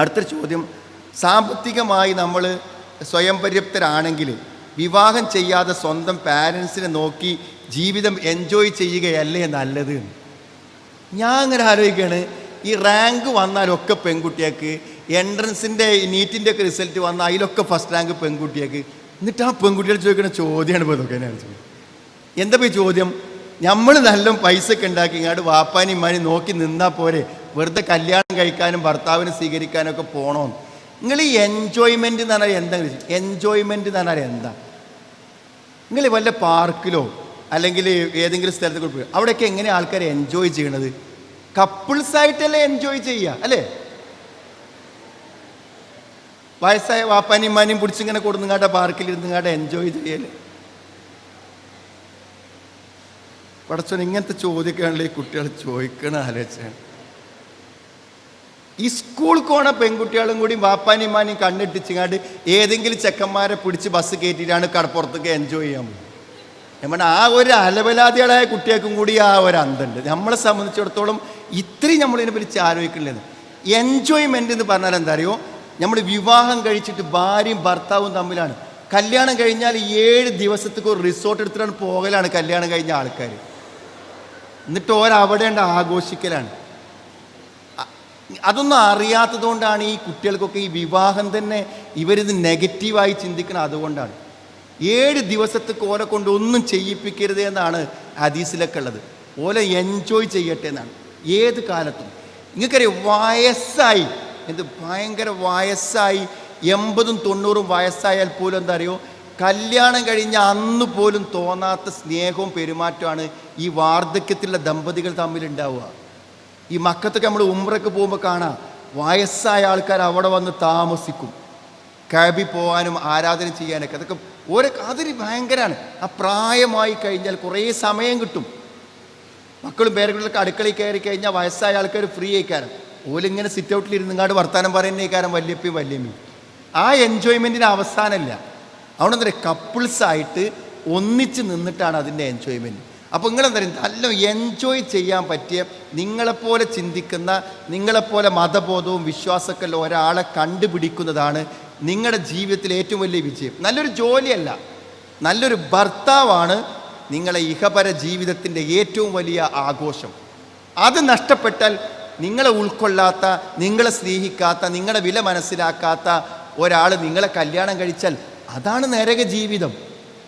അടുത്തൊരു ചോദ്യം. സാമ്പത്തികമായി നമ്മൾ സ്വയം പര്യാപ്തരാണെങ്കിൽ വിവാഹം ചെയ്യാതെ സ്വന്തം പാരൻസിനെ നോക്കി ജീവിതം എൻജോയ് ചെയ്യുകയല്ലേ നല്ലത്? ഞാൻ അങ്ങനെ ആലോചിക്കുകയാണ്. ഈ റാങ്ക് വന്നാലൊക്കെ പെൺകുട്ടികൾക്ക് എൻട്രൻസിന്റെ നീറ്റിന്റെ ഒക്കെ റിസൾട്ട് വന്നാൽ അതിലൊക്കെ ഫസ്റ്റ് റാങ്ക് പെൺകുട്ടികൾക്ക്. എന്നിട്ട് ആ പെൺകുട്ടികൾ ചോദിക്കുന്ന ചോദ്യമാണ് ഇപ്പോൾ ഇതൊക്കെ ചോദിക്കുന്നത് എന്താ പോയി ചോദ്യം? നമ്മൾ നല്ല പൈസ ഒക്കെ ഉണ്ടാക്കി ഇങ്ങോട്ട് വാപ്പാനും നോക്കി നിന്നാൽ പോരെ. വെറുതെ കല്യാണം കഴിക്കാനും ഭർത്താവിനെ സ്വീകരിക്കാനും ഒക്കെ പോകണമെന്ന് നിങ്ങൾ ഈ എൻജോയ്മെന്റ് എന്ന് പറഞ്ഞാൽ എന്താ എൻജോയ്മെന്റ് എന്ന് പറഞ്ഞാൽ എന്താ? നിങ്ങൾ വല്ല പാർക്കിലോ അല്ലെങ്കിൽ ഏതെങ്കിലും സ്ഥലത്ത് പോയി അവിടെയൊക്കെ എങ്ങനെ ആൾക്കാർ എൻജോയ് ചെയ്യണത്? കപ്പിൾസ് ആയിട്ടല്ലേ എൻജോയ് ചെയ്യുക അല്ലേ? വയസ്സായ വാപ്പാനും മാനിയും പിടിച്ചിങ്ങനെ കൊടുങ്ങാട്ടെ പാർക്കിൽ ഇരുന്നുങ്ങാട്ടെ എൻജോയ് ചെയ്യല്ലേ പടച്ചോൻ ഇങ്ങനത്തെ ചോദ്യമൊക്കെയാണല്ലോ ഈ കുട്ടികൾ ചോദിക്കണ ആലോചിച്ചാണ് ഈ സ്കൂൾ കോണ പെൺകുട്ടികളും കൂടി വാപ്പാനും ഇമ്മാനും കണ്ണിട്ടിച്ചിങ്ങാണ്ട് ഏതെങ്കിലും ചെക്കന്മാരെ പിടിച്ച് ബസ് കയറ്റിയിട്ടാണ് കടപ്പുറത്തൊക്കെ എൻജോയ് ചെയ്യാൻ പോകുന്നത് നമ്മുടെ ആ ഒരു അലവലാതികളായ കുട്ടികൾക്കും കൂടി ആ ഒരു അന്തുണ്ട്. നമ്മളെ സംബന്ധിച്ചിടത്തോളം ഇത്രയും നമ്മളിതിനെ പിടിച്ച് ആലോചിക്കുന്നത് എൻജോയ്മെന്റ് എന്ന് പറഞ്ഞാൽ എന്താ അറിയോ? നമ്മൾ വിവാഹം കഴിച്ചിട്ട് ഭാര്യയും ഭർത്താവും തമ്മിലാണ്. കല്യാണം കഴിഞ്ഞാൽ ഏഴ് ദിവസത്തേക്ക് ഒരു റിസോർട്ട് എടുത്തിട്ടാണ് പോകലാണ് കല്യാണം കഴിഞ്ഞ ആൾക്കാർ എന്നിട്ട് ഓരവിടെ ആഘോഷിക്കലാണ്. അതൊന്നും അറിയാത്തത് കൊണ്ടാണ് ഈ കുട്ടികൾക്കൊക്കെ ഈ വിവാഹം തന്നെ ഇവരിത് നെഗറ്റീവായി ചിന്തിക്കുന്നത് അതുകൊണ്ടാണ്. ഏഴ് ദിവസത്തെ ഓലെ കൊണ്ട് ഒന്നും ചെയ്യിപ്പിക്കരുത് എന്നാണ് ഹദീസിലൊക്കെ ഉള്ളത്. ഓലെ എൻജോയ് ചെയ്യട്ടെ എന്നാണ്. ഏത് കാലത്തും. നിങ്ങൾക്കറിയാം വയസ്സായി എന്ത് ഭയങ്കര വയസ്സായി എൺപതും തൊണ്ണൂറും വയസ്സായാൽ പോലും എന്താ അറിയോ കല്യാണം കഴിഞ്ഞ അന്ന് പോലും തോന്നാത്ത സ്നേഹവും പെരുമാറ്റമാണ് ഈ വാർദ്ധക്യത്തിലുള്ള ദമ്പതികൾ തമ്മിൽ ഉണ്ടാവുക. ഈ മക്കത്തൊക്കെ നമ്മൾ ഉമ്രക്ക് പോകുമ്പോൾ കാണാം. വയസ്സായ ആൾക്കാർ അവിടെ വന്ന് താമസിക്കും. കാബി പോകാനും ആരാധന ചെയ്യാനൊക്കെ. അതൊക്കെ ഓരോ അതൊരു ഭയങ്കരമാണ് ആ പ്രായമായി കഴിഞ്ഞാൽ കുറേ സമയം കിട്ടും. മക്കളും പേരക്കുട്ടികളൊക്കെ അടുക്കളയിൽ കയറി കഴിഞ്ഞാൽ വയസ്സായ ആൾക്കാർ ഫ്രീ ആയിക്കാരം. ഓലിങ്ങനെ സിറ്റ് ഔട്ടിൽ ഇരുന്നിങ്ങാട് വർത്താനം പറയുന്നേക്കാരം വല്യപ്പയും വല്യമ്മയും. ആ എൻജോയ്മെന്റിന് അവസാനമല്ല അവിടെ എന്താ കപ്പിൾസ് ആയിട്ട് ഒന്നിച്ച് നിന്നിട്ടാണ് അതിന്റെ എൻജോയ്മെന്റ് അപ്പോൾ നിങ്ങൾ പറയുക നല്ല എൻജോയ് ചെയ്യാൻ പറ്റിയ നിങ്ങളെപ്പോലെ ചിന്തിക്കുന്ന നിങ്ങളെപ്പോലെ മതബോധവും വിശ്വാസമൊക്കെ ഒരാളെ കണ്ടുപിടിക്കുന്നതാണ് നിങ്ങളുടെ ജീവിതത്തിലെ ഏറ്റവും വലിയ വിജയം. നല്ലൊരു ജോലിയല്ല. നല്ലൊരു ഭർത്താവാണ് നിങ്ങളെ ഇഹപര ജീവിതത്തിന്റെ ഏറ്റവും വലിയ ആഘോഷം. അത് നഷ്ടപ്പെട്ടാൽ നിങ്ങളെ ഉൾക്കൊള്ളാത്ത നിങ്ങളെ സ്നേഹിക്കാത്ത നിങ്ങളുടെ വില മനസ്സിലാക്കാത്ത ഒരാൾ നിങ്ങളെ കല്യാണം കഴിച്ചാൽ അതാണ് നരക ജീവിതം.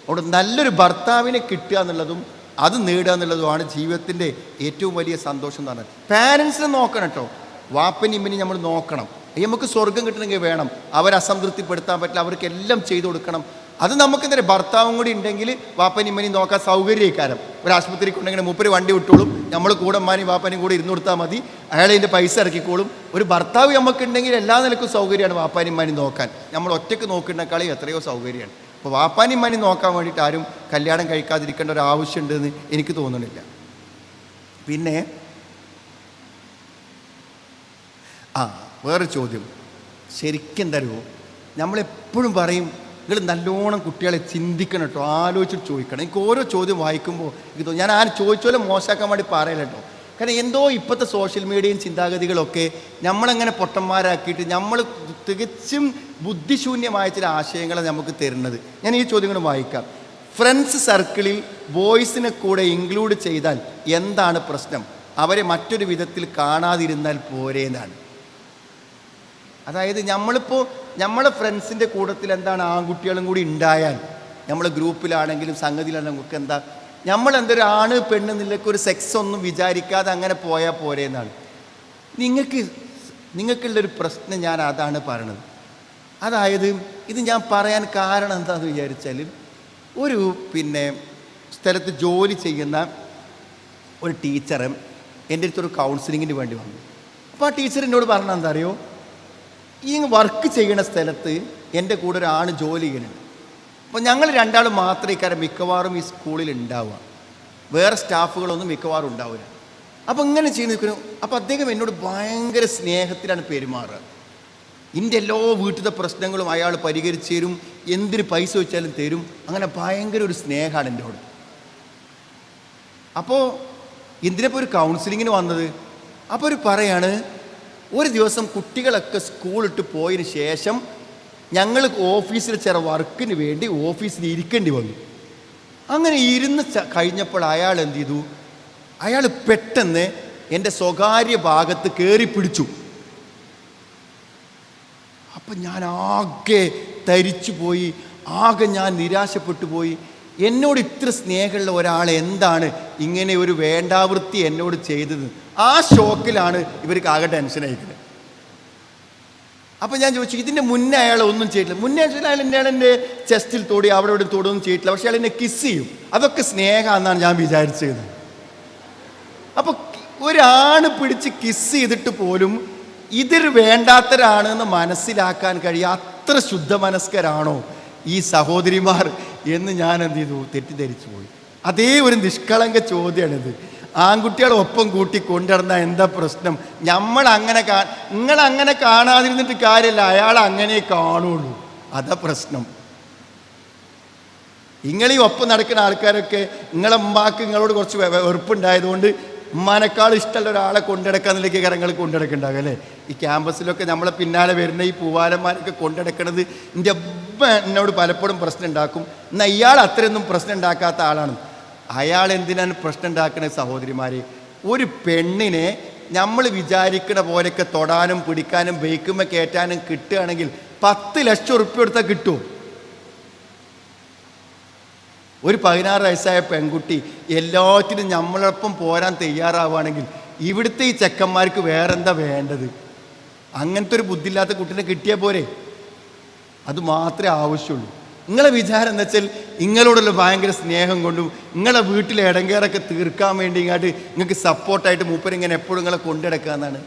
അവിടെ നല്ലൊരു ഭർത്താവിനെ കിട്ടുക എന്നുള്ളതും അത് നേടുക എന്നുള്ളതുമാണ് ജീവിതത്തിന്റെ ഏറ്റവും വലിയ സന്തോഷം എന്ന് പറഞ്ഞാൽ. പാരൻസിനെ നോക്കണം കേട്ടോ. വാപ്പനും ഇമ്മനും നമ്മൾ നോക്കണം. നമുക്ക് സ്വർഗം കിട്ടണമെങ്കിൽ വേണം. അവരെ അസംതൃപ്തിപ്പെടുത്താൻ പറ്റില്ല. അവർക്ക് എല്ലാം ചെയ്തു കൊടുക്കണം. അത് നമുക്ക് എന്താ ഭർത്താവും കൂടി ഉണ്ടെങ്കിൽ വാപ്പനും ഇമ്മനെയും നോക്കാൻ സൗകര്യക്കാരം. ഒരു ആശുപത്രിക്ക് ഉണ്ടെങ്കിൽ മുപ്പര് വണ്ടി വിട്ടോളും. നമ്മൾ കൂടെ അമ്മാനും വാപ്പനും കൂടെ ഇരുന്ന് കൊടുത്താൽ മതി. അയാളെ ഇതിന്റെ പൈസ ഇറക്കിക്കോളും. ഒരു ഭർത്താവ് നമുക്കുണ്ടെങ്കിൽ എല്ലാ നിലക്കും സൗകര്യമാണ് വാപ്പാനും ഇമ്മാനും നോക്കാൻ. നമ്മൾ ഒറ്റയ്ക്ക് നോക്കുന്നേക്കാളും എത്രയോ സൗകര്യമാണ്. അപ്പോൾ വാപ്പാനും നോക്കാൻ വേണ്ടിയിട്ട് ആരും കല്യാണം കഴിക്കാതിരിക്കേണ്ട ഒരു ആവശ്യമുണ്ടെന്ന് എനിക്ക് തോന്നുന്നില്ല പിന്നെ ആ വേറെ ചോദ്യം. ശരിക്കും തരുമോ നമ്മളെപ്പോഴും പറയും നിങ്ങൾ നല്ലോണം കുട്ടികളെ ചിന്തിക്കണം കേട്ടോ ആലോചിച്ചിട്ട് ചോദിക്കണം. എനിക്ക് ഓരോ ചോദ്യം വായിക്കുമ്പോൾ എനിക്ക് തോന്നും ഞാൻ ആ ചോദിച്ചോലെ മോശമാക്കാൻ വേണ്ടി പറയലോ കാരണം എന്തോ ഇപ്പോഴത്തെ സോഷ്യൽ മീഡിയയും ചിന്താഗതികളൊക്കെ നമ്മളങ്ങനെ പൊട്ടന്മാരാക്കിയിട്ട് നമ്മൾ തികച്ചും ബുദ്ധിശൂന്യമായ ചില ആശയങ്ങളാണ് നമുക്ക് തരുന്നത്. ഞാൻ ഈ ചോദ്യം കൂടെ വായിക്കാം ഫ്രണ്ട്സ് സർക്കിളിൽ ബോയ്സിനെ കൂടെ ഇൻക്ലൂഡ് ചെയ്താൽ എന്താണ് പ്രശ്നം? അവരെ മറ്റൊരു വിധത്തിൽ കാണാതിരുന്നാൽ പോരെ എന്നാണ്. അതായത് നമ്മളിപ്പോൾ നമ്മളെ ഫ്രണ്ട്സിന്റെ കൂട്ടത്തിൽ എന്താണ് ആൺകുട്ടികളും കൂടി ഉണ്ടായാൽ നമ്മൾ ഗ്രൂപ്പിലാണെങ്കിലും സംഗതിയിലാണെങ്കിലും നമുക്ക് എന്താ നമ്മൾ എന്തൊരു ആണ് പെണ്ണ് നിലയ്ക്ക് ഒരു സെക്സ് ഒന്നും വിചാരിക്കാതെ അങ്ങനെ പോയാൽ പോരെ എന്നാണ്. നിങ്ങൾക്ക് നിങ്ങൾക്കുള്ളൊരു പ്രശ്നം ഞാൻ അതാണ് പറയണത്. അതായത് ഇത് ഞാൻ പറയാൻ കാരണം എന്താണെന്ന് വിചാരിച്ചാൽ ഒരു പിന്നെ സ്ഥലത്ത് ജോലി ചെയ്യുന്ന ഒരു ടീച്ചർ എന്റെ അടുത്തൊരു കൗൺസിലിങ്ങിന് വേണ്ടി വന്നു. അപ്പോൾ ആ ടീച്ചർ എന്നോട് പറഞ്ഞ എന്താ അറിയോ? ഈ വർക്ക് ചെയ്യുന്ന സ്ഥലത്ത് എന്റെ കൂടെ ഒരാണ് ജോലി ചെയ്യുന്നുണ്ട് അപ്പോൾ ഞങ്ങൾ രണ്ടാളും മാത്രമേ ഇക്കാരം മിക്കവാറും ഈ സ്കൂളിൽ ഉണ്ടാവുക. വേറെ സ്റ്റാഫുകളൊന്നും മിക്കവാറും ഉണ്ടാവില്ല. അപ്പോൾ ഇങ്ങനെ ചെയ്ത് നിൽക്കുന്നു അപ്പോൾ അദ്ദേഹം എന്നോട് ഭയങ്കര സ്നേഹത്തിലാണ് പെരുമാറുക. എന്റെ എല്ലാ വീട്ടിലത്തെ പ്രശ്നങ്ങളും അയാൾ പരിഹരിച്ചു തരും എന്തിന് പൈസ വെച്ചാലും തരും അങ്ങനെ ഭയങ്കര ഒരു സ്നേഹമാണ് എന്റെ അവിടെ അപ്പോൾ എന്തിനപ്പോൾ ഒരു കൗൺസിലിങ്ങിന് വന്നത്? അപ്പോൾ ഒരു പറയാണ് ഒരു ദിവസം കുട്ടികളൊക്കെ സ്കൂളിട്ട് പോയതിന് ശേഷം ഞങ്ങൾ ഓഫീസിൽ ചില വർക്കിന് വേണ്ടി ഓഫീസിൽ ഇരിക്കേണ്ടി വന്നു. അങ്ങനെ ഇരുന്ന് കഴിഞ്ഞപ്പോൾ അയാൾ എന്ത് ചെയ്തു? അയാൾ പെട്ടെന്ന് എന്റെ സ്വകാര്യ ഭാഗത്ത് കയറി പിടിച്ചു. അപ്പം ഞാൻ ആകെ തരിച്ചു പോയി ആകെ ഞാൻ നിരാശപ്പെട്ടു പോയി. എന്നോട് ഇത്ര സ്നേഹമുള്ള ഒരാൾ എന്താണ് ഇങ്ങനെ ഒരു വേണ്ടാവൃത്തി എന്നോട് ചെയ്തത്? ആ ഷോക്കിലാണ് ഇവർക്ക് ആകെ ടെൻഷൻ അയക്കുന്നത് അപ്പം ഞാൻ ചോദിച്ചു ഇതിന്റെ മുന്നേ അയാൾ ഒന്നും ചെയ്തിട്ടില്ല. മുന്നേ വെച്ചാൽ അയാൾ എന്റെ ചെസ്റ്റിൽ തൊടി അവിടെ ഇവിടെ തൊടൊന്നും ചെയ്തിട്ടില്ല. പക്ഷെ അയാൾ എന്നെ കിസ് ചെയ്യും. അതൊക്കെ സ്നേഹമെന്നാണ് ഞാൻ വിചാരിച്ചത്. അപ്പോൾ ഒരാണ് പിടിച്ച് കിസ് ചെയ്തിട്ട് പോലും ഇതിൽ വേണ്ടാത്തരാണെന്ന് മനസ്സിലാക്കാൻ കഴിയുക അത്ര ശുദ്ധ മനസ്കരാണോ ഈ സഹോദരിമാർ എന്ന് ഞാൻ എന്ത് ചെയ്തു? തെറ്റിദ്ധരിച്ചു പോയി. അതേ ഒരു നിഷ്കളങ്ക ചോദ്യമാണിത്. ആൺകുട്ടികളെ ഒപ്പം കൂട്ടി കൊണ്ടുവരുന്ന എന്താ പ്രശ്നം? നമ്മൾ അങ്ങനെ കാ നിങ്ങൾ അങ്ങനെ കാണാതിരുന്നിട്ട് കാര്യമില്ല അയാൾ അങ്ങനെ കാണുള്ളൂ. അതാ പ്രശ്നം. നിങ്ങൾ ഈ ഒപ്പം നടക്കുന്ന ആൾക്കാരൊക്കെ നിങ്ങളെ ഉമ്മാക്ക് നിങ്ങളോട് കുറച്ച് വെറുപ്പുണ്ടായതുകൊണ്ട് ഉമ്മാനേക്കാൾ ഇഷ്ടമുള്ള ഒരാളെ കൊണ്ടെടുക്കാന്നിലേക്ക് കരങ്ങൾ കൊണ്ടെടുക്കുന്നുണ്ടാകും അല്ലേ? ഈ ക്യാമ്പസിലൊക്കെ നമ്മളെ പിന്നാലെ വരുന്ന ഈ പൂവാലന്മാരൊക്കെ കൊണ്ടെടുക്കണത് എന്റെ അബ്ബ എന്നോട് പലപ്പോഴും പ്രശ്നം ഉണ്ടാക്കും എന്നാൽ ഇയാൾ അത്രയൊന്നും പ്രശ്നം ഉണ്ടാക്കാത്ത ആളാണ്. അയാൾ എന്തിനാണ് പ്രശ്നം ഉണ്ടാക്കുന്നത് സഹോദരിമാരെ? ഒരു പെണ്ണിനെ നമ്മൾ വിചാരിക്കുന്ന പോലെയൊക്കെ തൊടാനും പിടിക്കാനും ബൈക്കുമ്മ കയറ്റാനും കിട്ടുകയാണെങ്കിൽ പത്ത് ലക്ഷം ഉറുപ്പ്യ കൊടുത്താൽ കിട്ടുമോ ഒരു പതിനാറ് വയസ്സായ പെൺകുട്ടി എല്ലാത്തിനും നമ്മളൊപ്പം പോരാൻ തയ്യാറാവുകയാണെങ്കിൽ ഇവിടുത്തെ ഈ ചെക്കന്മാർക്ക് വേറെന്താ വേണ്ടത്? അങ്ങനത്തെ ഒരു ബുദ്ധിയില്ലാത്ത കുട്ടീനെ കിട്ടിയാൽ പോരെ? അത് മാത്രമേ ആവശ്യമുള്ളൂ. നിങ്ങളെ വിചാരം എന്താ വെച്ചാൽ നിങ്ങളോടുള്ള ഭയങ്കര സ്നേഹം കൊണ്ടും നിങ്ങളെ വീട്ടിലെ ഇടങ്കേറൊക്കെ തീർക്കാൻ വേണ്ടി ഇങ്ങോട്ട് നിങ്ങൾക്ക് സപ്പോർട്ടായിട്ട് മൂപ്പർ ഇങ്ങനെ എപ്പോഴും നിങ്ങളെ കൊണ്ടെടുക്കുക എന്നാണ്.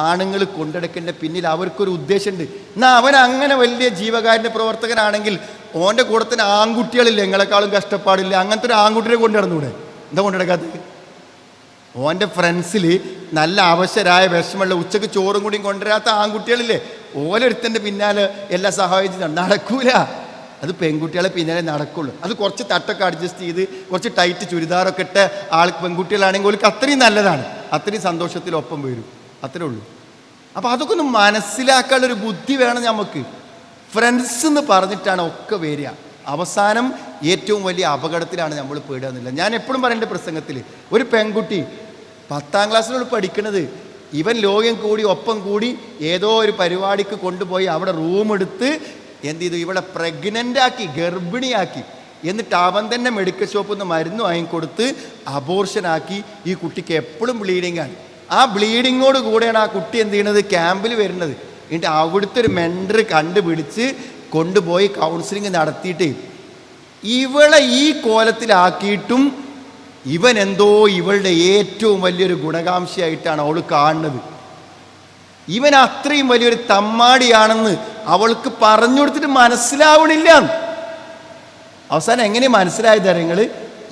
ആണുങ്ങൾ കൊണ്ടെടുക്കേണ്ട പിന്നിൽ അവർക്കൊരു ഉദ്ദേശമുണ്ട്. എന്നാൽ അവൻ അങ്ങനെ വലിയ ജീവകാരുണ്യ പ്രവർത്തകനാണെങ്കിൽ ഓന്റെ കൂടെ തന്നെ ആൺകുട്ടികളില്ല നിങ്ങളെക്കാളും കഷ്ടപ്പാടില്ല. അങ്ങനത്തെ ഒരു ആൺകുട്ടിയെ കൊണ്ടുനടന്നൂടെ? എന്താ കൊണ്ടെടുക്കാത്തത് ഓന്റെ ഫ്രണ്ട്സിൽ നല്ല അവശരായ വിഷമമുള്ള ഉച്ചയ്ക്ക് ചോറും കൂടിയും കൊണ്ടുവരാത്ത ആൺകുട്ടികളില്ലേ? ഓരോരുത്തന്റെ പിന്നാലെ എല്ലാ സഹായിച്ചു നടക്കൂല. അത് പെൺകുട്ടികളെ പിന്നാലെ നടക്കുള്ളൂ. അത് കുറച്ച് തട്ടൊക്കെ അഡ്ജസ്റ്റ് ചെയ്ത് കുറച്ച് ടൈറ്റ് ചുരിദാറൊക്കെ ഇട്ട ആൾ പെൺകുട്ടികളാണെങ്കിൽ അവർക്ക് അത്രയും നല്ലതാണ്. അത്രയും സന്തോഷത്തിലൊപ്പം വരും. അത്രേ ഉള്ളൂ. അപ്പോൾ അതൊക്കെ ഒന്ന് മനസ്സിലാക്കാനുള്ളൊരു ബുദ്ധി വേണം നമുക്ക്. ഫ്രണ്ട്സ് എന്ന് പറഞ്ഞിട്ടാണ് ഒക്കെ വരിക. അവസാനം ഏറ്റവും വലിയ അപകടത്തിലാണ് നമ്മൾ പേടുകയെന്നില്ല ഞാൻ എപ്പോഴും പറയേണ്ട പ്രസംഗത്തിൽ ഒരു പെൺകുട്ടി പത്താം ക്ലാസ്സിലോട് പഠിക്കണത് ഇവൻ ലോകം കൂടി ഒപ്പം കൂടി ഏതോ ഒരു പരിപാടിക്ക് കൊണ്ടുപോയി അവിടെ റൂം എടുത്ത് എന്ത് ചെയ്തു? ഇവിടെ പ്രഗ്നന്റ് ആക്കി ഗർഭിണിയാക്കി. എന്നിട്ട് അവൻ തന്നെ മെഡിക്കൽ ഷോപ്പിൽ നിന്ന് മരുന്ന് വാങ്ങിക്കൊടുത്ത് അബോർഷനാക്കി ഈ കുട്ടിക്ക് എപ്പോഴും ബ്ലീഡിങ് ആണ്. ആ ബ്ലീഡിങ്ങോട് കൂടെയാണ് ആ കുട്ടി എന്ത് ചെയ്യണത്? ക്യാമ്പിൽ വരുന്നത്. എന്നിട്ട് അവിടുത്തെ ഒരു മെൻഡർ കണ്ടുപിടിച്ച് കൊണ്ടുപോയി കൗൺസിലിംഗ് നടത്തിയിട്ട് ഇവളെ ഈ കോലത്തിലാക്കിയിട്ടും ഇവൻ എന്തോ ഇവളുടെ ഏറ്റവും വലിയൊരു ഗുണകാംക്ഷയായിട്ടാണ് അവൾ കാണുന്നത്. ഇവൻ അത്രയും വലിയൊരു തമ്മാടിയാണെന്ന് അവൾക്ക് പറഞ്ഞു കൊടുത്തിട്ട് മനസ്സിലാവണില്ല. അവസാനം എങ്ങനെ മനസ്സിലായ നിങ്ങൾ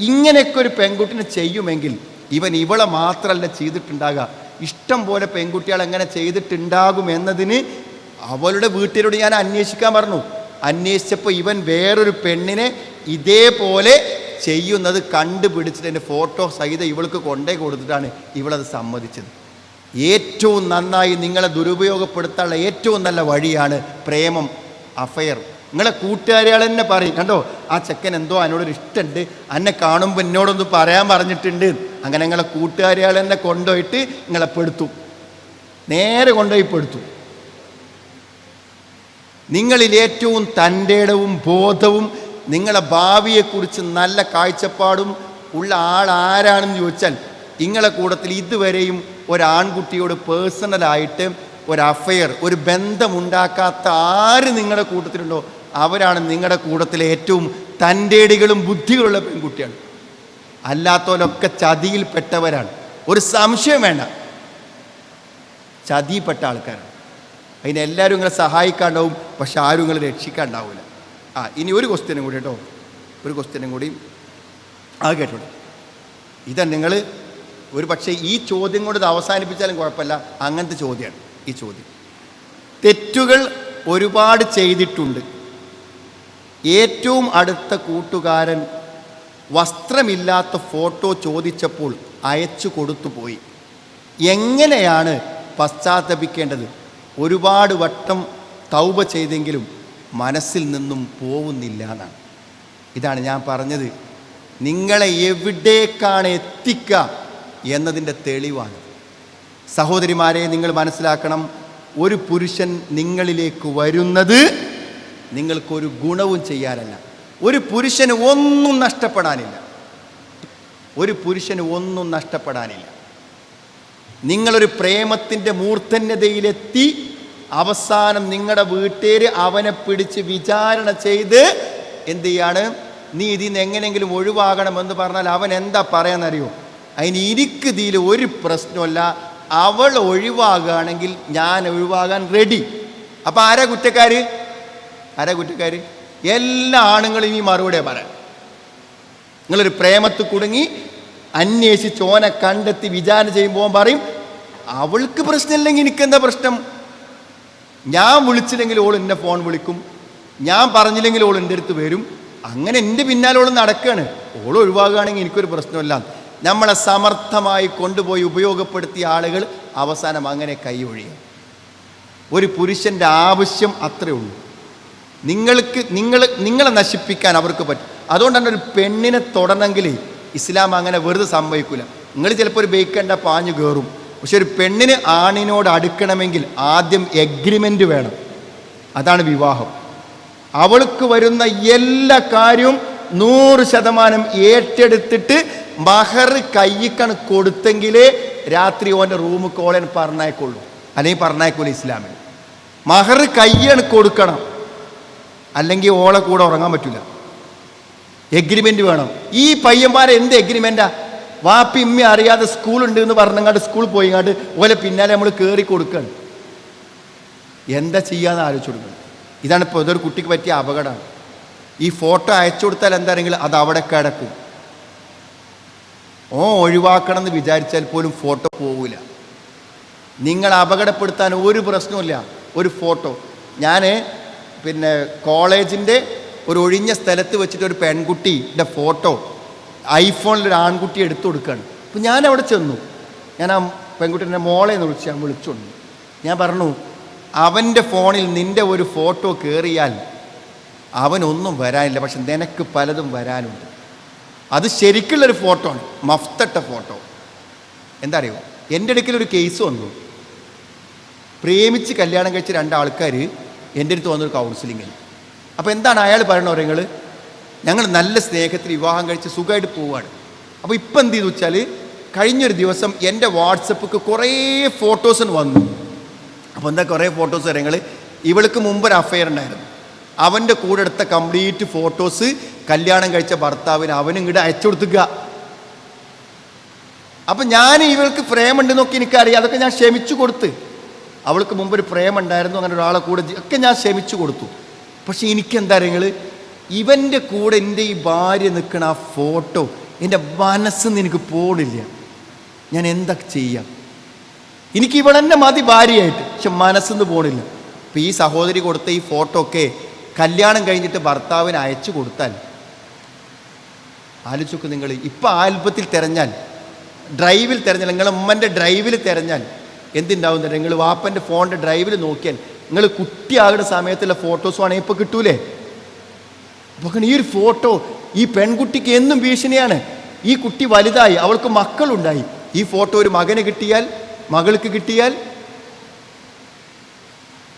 ഇങ്ങനെയൊക്കെ ഒരു പെൺകുട്ടിനെ ചെയ്യുമെങ്കിൽ ഇവൻ ഇവളെ മാത്രമല്ല ചെയ്തിട്ടുണ്ടാകുക. ഇഷ്ടം പോലെ പെൺകുട്ടികൾ എങ്ങനെ ചെയ്തിട്ടുണ്ടാകും എന്നതിന് അവളുടെ വീട്ടിലോട് ഞാൻ അന്വേഷിക്കാൻ പറഞ്ഞു. അന്വേഷിച്ചപ്പോൾ ഇവൻ വേറൊരു പെണ്ണിനെ ഇതേപോലെ ചെയ്യുന്നത് കണ്ടുപിടിച്ചിട്ട് എന്റെ ഫോട്ടോ സഹിതം ഇവൾക്ക് കൊണ്ടേ കൊടുത്തിട്ടാണ് ഇവളത് സമ്മതിച്ചത്. ഏറ്റവും നന്നായി നിങ്ങളെ ദുരുപയോഗപ്പെടുത്താനുള്ള ഏറ്റവും നല്ല വഴിയാണ് പ്രേമം അഫയർ നിങ്ങളെ കൂട്ടുകാരികൾ തന്നെ പറയും കണ്ടോ? ആ ചെക്കൻ എന്തോ അതിനോടൊരു ഇഷ്ടമുണ്ട് എന്നെ കാണുമ്പോൾ എന്നോടൊന്ന് പറയാൻ പറഞ്ഞിട്ടുണ്ട്. അങ്ങനെ നിങ്ങളെ കൂട്ടുകാരികൾ തന്നെ കൊണ്ടുപോയിട്ട് നിങ്ങളെ പെടുത്തും. നേരെ കൊണ്ടുപോയി പെടുത്തും. നിങ്ങളിൽ ഏറ്റവും തന്റെ ഇടവും ബോധവും നിങ്ങളെ ഭാവിയെക്കുറിച്ച് നല്ല കാഴ്ചപ്പാടും ഉള്ള ആൾ ആരാണെന്ന് ചോദിച്ചാൽ നിങ്ങളെ കൂട്ടത്തിൽ ഇതുവരെയും ഒരാൺകുട്ടിയോട് പേഴ്സണലായിട്ട് ഒരു അഫയർ ഒരു ബന്ധമുണ്ടാക്കാത്ത ആര് നിങ്ങളുടെ കൂട്ടത്തിലുണ്ടോ അവരാണ് നിങ്ങളുടെ കൂട്ടത്തിലെ ഏറ്റവും തന്റെടികളും ബുദ്ധികളുള്ള പെൺകുട്ടിയാണ്. അല്ലാത്തവരൊക്കെ ചതിയിൽപ്പെട്ടവരാണ്. ഒരു സംശയം വേണ്ട. ചതിയിൽപ്പെട്ട ആൾക്കാരാണ്. അതിനെ എല്ലാവരും നിങ്ങളെ സഹായിക്കാണ്ടാവും പക്ഷെ ആരും നിങ്ങളെ രക്ഷിക്കാണ്ടാവില്ല ആ ഇനി ഒരു ക്വസ്റ്റ്യനും കൂടി കേട്ടോ. ഒരു ക്വസ്റ്റ്യനും കൂടി. ആ കേട്ടോ ഇതാ നിങ്ങൾ ഒരു പക്ഷേ ഈ ചോദ്യം കൊണ്ട് ഇത് അവസാനിപ്പിച്ചാലും കുഴപ്പമില്ല. അങ്ങനത്തെ ചോദ്യമാണ് ഈ ചോദ്യം. തെറ്റുകൾ ഒരുപാട് ചെയ്തിട്ടുണ്ട്. ഏറ്റവും അടുത്ത കൂട്ടുകാരൻ വസ്ത്രമില്ലാത്ത ഫോട്ടോ ചോദിച്ചപ്പോൾ അയച്ചു കൊടുത്തു പോയി. എങ്ങനെയാണ് പശ്ചാത്തപിക്കേണ്ടത്? ഒരുപാട് വട്ടം തൗബ ചെയ്തെങ്കിലും മനസ്സിൽ നിന്നും പോവുന്നില്ല എന്നാണ്. ഇതാണ് ഞാൻ പറഞ്ഞത്. നിങ്ങളെ എവിടേക്കാണ് എത്തിക്കുക? എന്നതിന്റെ തെളിവാണ്. സഹോദരിമാരെ നിങ്ങൾ മനസ്സിലാക്കണം ഒരു പുരുഷൻ നിങ്ങളിലേക്ക് വരുന്നത് നിങ്ങൾക്കൊരു ഗുണവും ചെയ്യാനല്ല. ഒരു പുരുഷന് ഒന്നും നഷ്ടപ്പെടാനില്ല. ഒരു പുരുഷന് ഒന്നും നഷ്ടപ്പെടാനില്ല. നിങ്ങളൊരു പ്രേമത്തിന്റെ മൂർധന്യതയിലെത്തി അവസാനം നിങ്ങളുടെ വീട്ടേര് അവനെ പിടിച്ച് വിചാരണ ചെയ്ത് എന്ത് ചെയ്യാണ്? നീ ഇതിൽ നിന്ന് എങ്ങനെയെങ്കിലും ഒഴിവാകണമെന്ന് പറഞ്ഞാൽ അവൻ എന്താ പറയാന്നറിയോ? അതിന് ഇരിക്കുതിയിൽ ഒരു പ്രശ്നമല്ല അവൾ ഒഴിവാകുകയാണെങ്കിൽ ഞാൻ ഒഴിവാകാൻ റെഡി അപ്പം ആരാ കുറ്റക്കാർ ആരാ കുറ്റക്കാർ എല്ലാ ആണുങ്ങളും ഈ മറുപടിയെ പറയാം നിങ്ങളൊരു പ്രേമത്തിൽ കുടുങ്ങി അന്വേഷിച്ച് ഓനെ കണ്ടെത്തി വിചാരണ ചെയ്യുമ്പോൾ പറയും അവൾക്ക് പ്രശ്നമില്ലെങ്കിൽ എനിക്കെന്താ പ്രശ്നം? ഞാൻ വിളിച്ചില്ലെങ്കിൽ ഓൾ എന്റെ ഫോൺ വിളിക്കും. ഞാൻ പറഞ്ഞില്ലെങ്കിൽ ഓൾ എന്റെ അടുത്ത് വരും. അങ്ങനെ എന്റെ പിന്നാലെ ഓൾ നടക്കുകയാണ്. ഓൾ ഒഴിവാകുകയാണെങ്കിൽ എനിക്കൊരു പ്രശ്നമില്ല നമ്മളെ സമർത്ഥമായി കൊണ്ടുപോയി ഉപയോഗപ്പെടുത്തിയ ആളുകൾ അവസാനം അങ്ങനെ കൈ ഒഴിയും ഒരു പുരുഷന്റെ ആവശ്യം അത്രേ ഉള്ളൂ. നിങ്ങൾക്ക് നിങ്ങൾ നിങ്ങളെ നശിപ്പിക്കാൻ അവർക്ക് പറ്റും. അതുകൊണ്ട് തന്നെ ഒരു പെണ്ണിനെ തൊടണമെങ്കിൽ ഇസ്ലാം അങ്ങനെ വെറുതെ സംഭവിക്കില്ല നിങ്ങൾ ചിലപ്പോൾ ഒരു ബേക്കണ്ട പാഞ്ഞു കയറും പക്ഷെ ഒരു പെണ്ണിന് ആണിനോട് അടുക്കണമെങ്കിൽ ആദ്യം എഗ്രിമെന്റ് വേണം. അതാണ് വിവാഹം. അവൾക്ക് വരുന്ന എല്ലാ കാര്യവും നൂറ് ശതമാനം ഏറ്റെടുത്തിട്ട് മഹർ കയ്യിക്കണ് കൊടുത്തെങ്കിലേ രാത്രി ഓന്റെ റൂമ് കോളൻ പറഞ്ഞേക്കുള്ളൂ അല്ലെങ്കിൽ പറഞ്ഞേക്കൂല ഇസ്ലാമിൽ മഹർ കയ്യാണ് കൊടുക്കണം. അല്ലെങ്കിൽ ഓളെ കൂടെ ഉറങ്ങാൻ പറ്റില്ല എഗ്രിമെന്റ് വേണം. ഈ പയ്യന്മാരെ എന്ത് എഗ്രിമെന്റാ വാപ്പി ഇമ്മി അറിയാതെ സ്കൂളുണ്ട് എന്ന് പറഞ്ഞങ്ങാണ്ട് സ്കൂളിൽ പോയിങ്ങാണ്ട് ഓലെ പിന്നാലെ നമ്മൾ കയറി കൊടുക്കുകയാണ് എന്താ ചെയ്യാന്ന് ആലോചിച്ച് കൊടുക്കണം. ഇതാണ് ഇപ്പോൾ ഇതൊരു കുട്ടിക്ക് പറ്റിയ അപകടമാണ്. ഈ ഫോട്ടോ അയച്ചു കൊടുത്താൽ എന്താണെങ്കിൽ അത് അവിടെ കിടക്കും. ഓ ഒഴിവാക്കണം എന്ന് വിചാരിച്ചാൽ പോലും ഫോട്ടോ പോവില്ല നിങ്ങൾ അപകടപ്പെടുത്താൻ ഒരു പ്രശ്നമില്ല ഒരു ഫോട്ടോ. ഞാൻ പിന്നെ കോളേജിന്റെ ഒരു ഒഴിഞ്ഞ സ്ഥലത്ത് വെച്ചിട്ട് ഒരു പെൺകുട്ടിയുടെ ഫോട്ടോ ഐഫോണിൽ ഒരു ആൺകുട്ടി എടുത്തു കൊടുക്കുകയാണ് അപ്പം ഞാൻ അവിടെ ചെന്നു. ഞാൻ ആ പെൺകുട്ടീന്റെ മോളെ എന്ന് വിളിച്ച് ഞാൻ വിളിച്ചുകൊണ്ട് ഞാൻ പറഞ്ഞു അവന്റെ ഫോണിൽ നിന്റെ ഒരു ഫോട്ടോ കയറിയാൽ അവനൊന്നും വരാനില്ല പക്ഷെ നിനക്ക് പലതും വരാനുണ്ട്. അത് ശരിക്കുള്ളൊരു ഫോട്ടോ ആണ്. മഫ്തട്ട ഫോട്ടോ എന്താ അറിയോ എന്റെ ഒരു കേസ് വന്നു. പ്രേമിച്ച് കല്യാണം കഴിച്ച രണ്ടാൾക്കാർ എന്റെ അടുത്ത് വന്നൊരു കൗൺസിലിങ്ങിൽ അപ്പോൾ എന്താണ് അയാൾ പറയണ നിങ്ങൾ ഞങ്ങൾ നല്ല സ്നേഹത്തിൽ വിവാഹം കഴിച്ച് സുഖമായിട്ട് പോവാണ്. അപ്പോൾ ഇപ്പം എന്ത് ചെയ്തു വെച്ചാൽ കഴിഞ്ഞൊരു ദിവസം എന്റെ വാട്സപ്പിക്ക് കുറേ ഫോട്ടോസിന് വന്നു. അപ്പോൾ എന്താ കുറേ ഫോട്ടോസ് വരെ ഇവൾക്ക് ഒരു അഫയർ ഉണ്ടായിരുന്നു. അവന്റെ കൂടെ എടുത്ത കംപ്ലീറ്റ് ഫോട്ടോസ് കല്യാണം കഴിച്ച ഭർത്താവിന് അവനും ഇങ്ങോട്ട് അയച്ചു കൊടുത്തുക അപ്പം ഞാൻ ഇവൾക്ക് പ്രേമുണ്ട് നോക്കി എനിക്കറിയാം. അതൊക്കെ ഞാൻ ക്ഷമിച്ചു കൊടുത്ത്. അവൾക്ക് മുമ്പ് ഒരു പ്രേമുണ്ടായിരുന്നു. അങ്ങനെ ഒരാളെ കൂടെ ഒക്കെ ഞാൻ ക്ഷമിച്ചു കൊടുത്തു. പക്ഷെ എനിക്കെന്താ നിങ്ങൾ ഇവന്റെ കൂടെ എന്റെ ഈ ഭാര്യ നിൽക്കുന്ന ആ ഫോട്ടോ എന്റെ മനസ്സെന്ന് എനിക്ക് പോണില്ല. ഞാൻ എന്താ ചെയ്യാം? എനിക്ക് ഇവളെന്നെ മതി ഭാര്യയായിട്ട്. പക്ഷെ മനസ്സിന്ന് പോണില്ല. അപ്പം ഈ സഹോദരി കൊടുത്ത ഈ ഫോട്ടോ ഒക്കെ കല്യാണം കഴിഞ്ഞിട്ട് ഭർത്താവിന് അയച്ചു കൊടുത്താൽ ആലോചിച്ചൊക്കെ നിങ്ങൾ. ഇപ്പം ആൽബത്തിൽ തിരഞ്ഞാൽ ഡ്രൈവിൽ തിരഞ്ഞാൽ നിങ്ങളെ ഉമ്മന്റെ ഡ്രൈവിൽ തിരഞ്ഞാൽ എന്തുണ്ടാവുന്നില്ല നിങ്ങൾ വാപ്പന്റെ ഫോണിന്റെ ഡ്രൈവിൽ നോക്കിയാൽ നിങ്ങൾ കുട്ടിയാകുന്ന സമയത്തുള്ള ഫോട്ടോസ് ആണെങ്കിൽ ഇപ്പോൾ കിട്ടൂലേ? അപ്പോൾ ഈ ഒരു ഫോട്ടോ ഈ പെൺകുട്ടിക്ക് എന്നും ഭീഷണിയാണ്. ഈ കുട്ടി വലുതായി അവൾക്ക് മക്കളുണ്ടായി. ഈ ഫോട്ടോ ഒരു മകന് കിട്ടിയാൽ മകൾക്ക് കിട്ടിയാൽ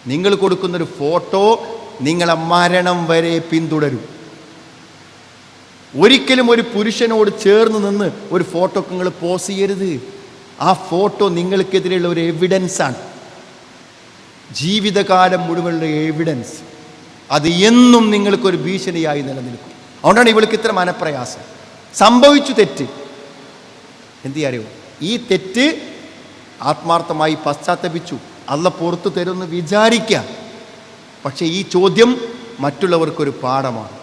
നിങ്ങൾ കൊടുക്കുന്നൊരു ഫോട്ടോ നിങ്ങളെ മരണം വരെ പിന്തുടരും. ഒരിക്കലും ഒരു പുരുഷനോട് ചേർന്ന് നിന്ന് ഒരു ഫോട്ടോ നിങ്ങൾ പോസ് ചെയ്യരുത്. ആ ഫോട്ടോ നിങ്ങൾക്കെതിരെയുള്ള ഒരു എവിഡൻസ് ആണ്. ജീവിതകാലം മുഴുവനുള്ള എവിഡൻസ് അത് എന്നും നിങ്ങൾക്കൊരു ഭീഷണിയായി നിലനിൽക്കും. അതുകൊണ്ടാണ് ഇവൾക്ക് ഇത്ര മനപ്രയാസം. സംഭവിച്ചു തെറ്റ്. എന്ത് ഈ തെറ്റ് ആത്മാർത്ഥമായി പശ്ചാത്തപിച്ചു. അല്ല പുറത്തു തരുമെന്ന് വിചാരിക്കുക പക്ഷേ ഈ ചോദ്യം മറ്റുള്ളവർക്കൊരു പാഠമാണ്.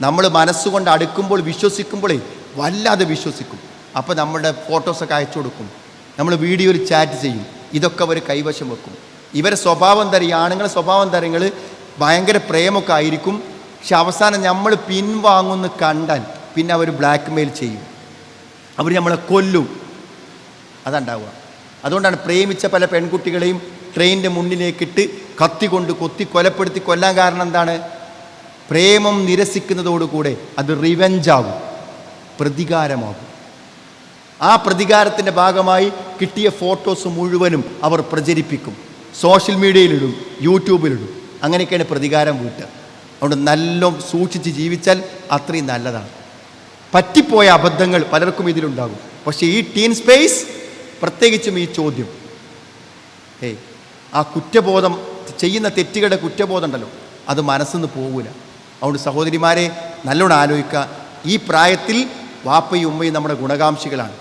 നമ്മൾ മനസ്സുകൊണ്ട് അടുക്കുമ്പോൾ വിശ്വസിക്കുമ്പോഴേ വല്ലാതെ വിശ്വസിക്കും. അപ്പോൾ നമ്മുടെ ഫോട്ടോസൊക്കെ അയച്ചു കൊടുക്കും. നമ്മൾ വീഡിയോയിൽ ചാറ്റ് ചെയ്യും. ഇതൊക്കെ അവർ കൈവശം വെക്കും. ഇവരെ സ്വഭാവം തരം ഈ ആണുങ്ങളെ സ്വഭാവം തരങ്ങൾ ഭയങ്കര പ്രേമൊക്കെ ആയിരിക്കും. പക്ഷെ അവസാനം നമ്മൾ പിൻവാങ്ങുന്ന കണ്ടാൽ പിന്നെ അവർ ബ്ലാക്ക് മെയിൽ ചെയ്യും. അവർ നമ്മളെ കൊല്ലും. അതുണ്ടാവുക. അതുകൊണ്ടാണ് പ്രേമിച്ച പല പെൺകുട്ടികളെയും ട്രെയിനിന്റെ മുന്നിലേക്കിട്ട് കത്തി കൊണ്ട് കൊത്തി കൊലപ്പെടുത്തി കൊല്ലാൻ കാരണം എന്താണ്? പ്രേമം നിരസിക്കുന്നതോടുകൂടെ അത് റിവെഞ്ചാകും പ്രതികാരമാകും. ആ പ്രതികാരത്തിന്റെ ഭാഗമായി കിട്ടിയ ഫോട്ടോസ് മുഴുവനും അവർ പ്രചരിപ്പിക്കും. സോഷ്യൽ മീഡിയയിലിടും യൂട്യൂബിലിടും. അങ്ങനെയൊക്കെയാണ് പ്രതികാരം വീട്ടുക അതുകൊണ്ട് നല്ല സൂക്ഷിച്ച് ജീവിച്ചാൽ അത്രയും നല്ലതാണ്. പറ്റിപ്പോയ അബദ്ധങ്ങൾ പലർക്കും ഇതിലുണ്ടാകും. പക്ഷേ ഈ ടീൻ സ്പേസ് പ്രത്യേകിച്ചും ഈ ചോദ്യം. ഏയ് ആ കുറ്റബോധം ചെയ്യുന്ന തെറ്റുകളുടെ കുറ്റബോധം ഉണ്ടല്ലോ അത് മനസ്സിന്ന് പോകില്ല അതുകൊണ്ട് സഹോദരിമാരെ നല്ലോണം ആലോചിക്കുക. ഈ പ്രായത്തിൽ വാപ്പയും ഉമ്മയും നമ്മുടെ ഗുണകാംക്ഷികളാണ്.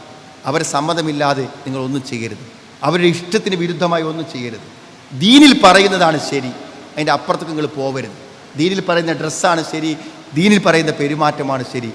അവരെ സമ്മതമില്ലാതെ നിങ്ങളൊന്നും ചെയ്യരുത്. അവരുടെ ഇഷ്ടത്തിന് വിരുദ്ധമായി ഒന്നും ചെയ്യരുത്. ദീനിൽ പറയുന്നതാണ് ശരി അതിന്റെ അപ്പുറത്തേക്ക് നിങ്ങൾ പോകരുത് ദീനിൽ പറയുന്ന ഡ്രസ്സാണ് ശരി ദീനിൽ പറയുന്ന പെരുമാറ്റമാണ് ശരി.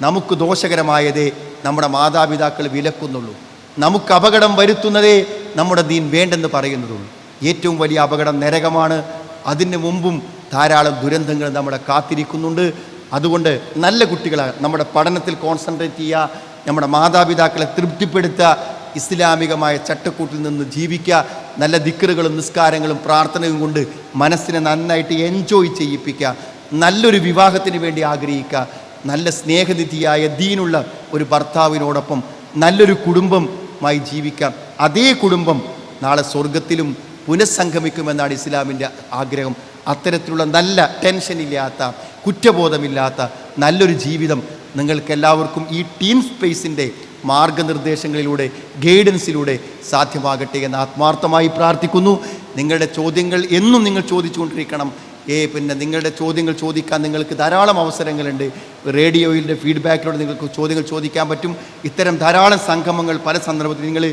നമുക്ക് ദോഷകരമായതേ നമ്മുടെ മാതാപിതാക്കൾ വിലക്കുന്നുള്ളൂ. നമുക്ക് അപകടം വരുത്തുന്നതേ നമ്മുടെ ദീൻ വേണ്ടെന്ന് പറയുന്നതുള്ളൂ. ഏറ്റവും വലിയ അപകടം നരകമാണ്. അതിന് മുമ്പും ധാരാളം ദുരന്തങ്ങൾ നമ്മളെ കാത്തിരിക്കുന്നുണ്ട്. അതുകൊണ്ട് നല്ല കുട്ടികളെ നമ്മുടെ പഠനത്തിൽ കോൺസെൻട്രേറ്റ് ചെയ്യുക നമ്മുടെ മാതാപിതാക്കളെ തൃപ്തിപ്പെടുത്തുക ഇസ്ലാമികമായ ചട്ടക്കൂട്ടിൽ നിന്ന് ജീവിക്കുക നല്ല ദിക്കറുകളും നിസ്കാരങ്ങളും പ്രാർത്ഥനയും കൊണ്ട് മനസ്സിനെ നന്നായിട്ട് എൻജോയ് ചെയ്യിപ്പിക്കുക നല്ലൊരു വിവാഹത്തിന് വേണ്ടി ആഗ്രഹിക്കുക നല്ല സ്നേഹനിധിയായ ദീനുള്ള ഒരു ഭർത്താവിനോടൊപ്പം നല്ലൊരു കുടുംബമായി ജീവിക്കാം. അതേ കുടുംബം നാളെ സ്വർഗത്തിലും പുനഃസംഗമിക്കുമെന്നാണ് ഇസ്ലാമിന്റെ ആഗ്രഹം. അത്തരത്തിലുള്ള നല്ല ടെൻഷനില്ലാത്ത കുറ്റബോധമില്ലാത്ത നല്ലൊരു ജീവിതം നിങ്ങൾക്കെല്ലാവർക്കും ഈ ടീം സ്പേസിന്റെ മാർഗനിർദ്ദേശങ്ങളിലൂടെ ഗൈഡൻസിലൂടെ സാധ്യമാകട്ടെ എന്ന് ആത്മാർത്ഥമായി പ്രാർത്ഥിക്കുന്നു. നിങ്ങളുടെ ചോദ്യങ്ങൾ എന്നും നിങ്ങൾ ചോദിച്ചുകൊണ്ടിരിക്കണം. ഏ പിന്നെ നിങ്ങളുടെ ചോദ്യങ്ങൾ ചോദിക്കാൻ നിങ്ങൾക്ക് ധാരാളം അവസരങ്ങളുണ്ട്. റേഡിയോയിലെ ഫീഡ്ബാക്കിലൂടെ നിങ്ങൾക്ക് ചോദ്യങ്ങൾ ചോദിക്കാൻ പറ്റും. ഇത്തരം ധാരാളം സംഗമങ്ങൾ പല സന്ദർഭത്തിൽ നിങ്ങൾ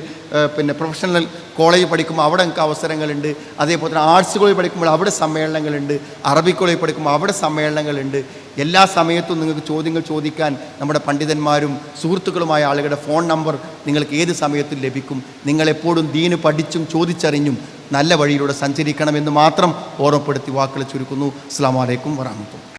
പിന്നെ പ്രൊഫഷണൽ കോളേജ് പഠിക്കുമ്പോൾ അവിടെ നിങ്ങൾക്ക് അവസരങ്ങളുണ്ട്. അതേപോലെ തന്നെ ആർട്സ് കോളേജ് പഠിക്കുമ്പോൾ അവിടെ സമ്മേളനങ്ങളുണ്ട്. അറബിക് കോളേജ് പഠിക്കുമ്പോൾ അവിടെ സമ്മേളനങ്ങളുണ്ട്. എല്ലാ സമയത്തും നിങ്ങൾക്ക് ചോദ്യങ്ങൾ ചോദിക്കാൻ നമ്മുടെ പണ്ഡിതന്മാരും സുഹൃത്തുക്കളുമായ ആളുകളുടെ ഫോൺ നമ്പർ നിങ്ങൾക്ക് ഏത് സമയത്തും ലഭിക്കും. നിങ്ങളെപ്പോഴും ദീന് പഠിച്ചും ചോദിച്ചറിഞ്ഞും നല്ല വഴിയിലൂടെ സഞ്ചരിക്കണമെന്ന് മാത്രം ഓർമ്മപ്പെടുത്തി വാക്കുകൾ ചുരുക്കുന്നു. അസ്സാം വലൈക്കും വറഹമത്തുള്ള